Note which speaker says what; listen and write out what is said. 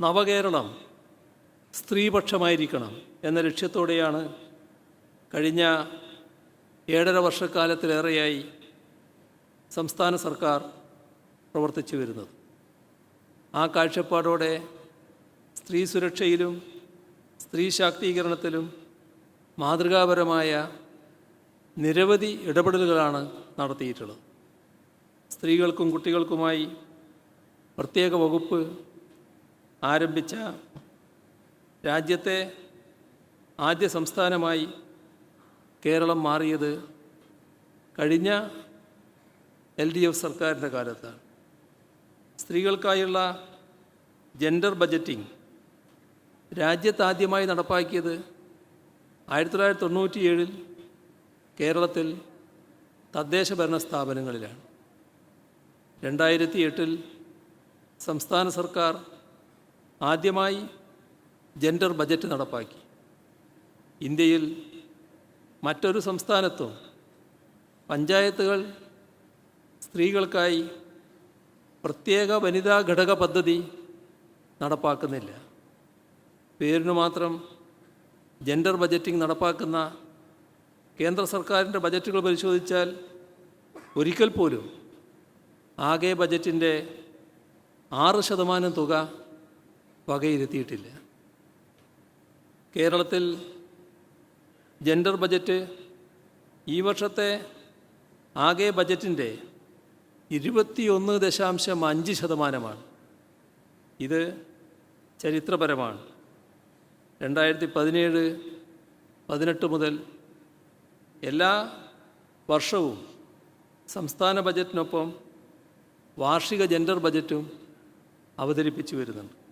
Speaker 1: നവകേരളം സ്ത്രീപക്ഷമായിരിക്കണം എന്ന ലക്ഷ്യത്തോടെയാണ് കഴിഞ്ഞ ഏഴര വർഷക്കാലത്തിലേറെയായി സംസ്ഥാന സർക്കാർ പ്രവർത്തിച്ചു വരുന്നത്. ആ കാഴ്ചപ്പാടോടെ സ്ത്രീ സുരക്ഷയിലും സ്ത്രീ ശാക്തീകരണത്തിലും മാതൃകാപരമായ നിരവധി ഇടപെടലുകളാണ് നടത്തിയിട്ടുള്ളത്. സ്ത്രീകൾക്കും കുട്ടികൾക്കുമായി പ്രത്യേക വകുപ്പ് ആരംഭിച്ച രാജ്യത്തെ ആദ്യ സംസ്ഥാനമായി കേരളം മാറിയത് കഴിഞ്ഞ എൽ ഡി എഫ് സർക്കാരിന്റെ കാലത്താണ്. സ്ത്രീകൾക്കായുള്ള ജെൻഡർ ബജറ്റിംഗ് രാജ്യത്താദ്യമായി നടപ്പാക്കിയത് ആയിരത്തി തൊള്ളായിരത്തി തൊണ്ണൂറ്റിയേഴിൽ കേരളത്തിൽ തദ്ദേശ ഭരണ സ്ഥാപനങ്ങളിലാണ്. രണ്ടായിരത്തി എട്ടിൽ സംസ്ഥാന സർക്കാർ ആദ്യമായി ജെൻഡർ ബജറ്റ് നടപ്പാക്കി. ഇന്ത്യയിൽ മറ്റൊരു സംസ്ഥാനത്തും പഞ്ചായത്തുകൾ സ്ത്രീകൾക്കായി പ്രത്യേക വനിതാ ഘടക പദ്ധതി നടപ്പാക്കുന്നില്ല. പേരിന് മാത്രം ജെൻഡർ ബജറ്റിംഗ് നടപ്പാക്കുന്ന കേന്ദ്ര സർക്കാരിന്റെ ബജറ്റുകൾ പരിശോധിച്ചാൽ ഒരിക്കൽ പോലും ആകെ ബജറ്റിന്റെ ആറ് ശതമാനം തുക വകയിരുത്തിയിട്ടില്ല. കേരളത്തിൽ ജെൻഡർ ബജറ്റ് ഈ വർഷത്തെ ആകെ ബജറ്റിന്റെ ഇരുപത്തിയൊന്ന് ദശാംശം അഞ്ച് ശതമാനമാണ്. ഇത് ചരിത്രപരമാണ്. രണ്ടായിരത്തി പതിനേഴ് പതിനെട്ട് മുതൽ എല്ലാ വർഷവും സംസ്ഥാന ബജറ്റിനൊപ്പം വാർഷിക ജെൻഡർ ബജറ്റും അവതരിപ്പിച്ചു വരുന്നുണ്ട്.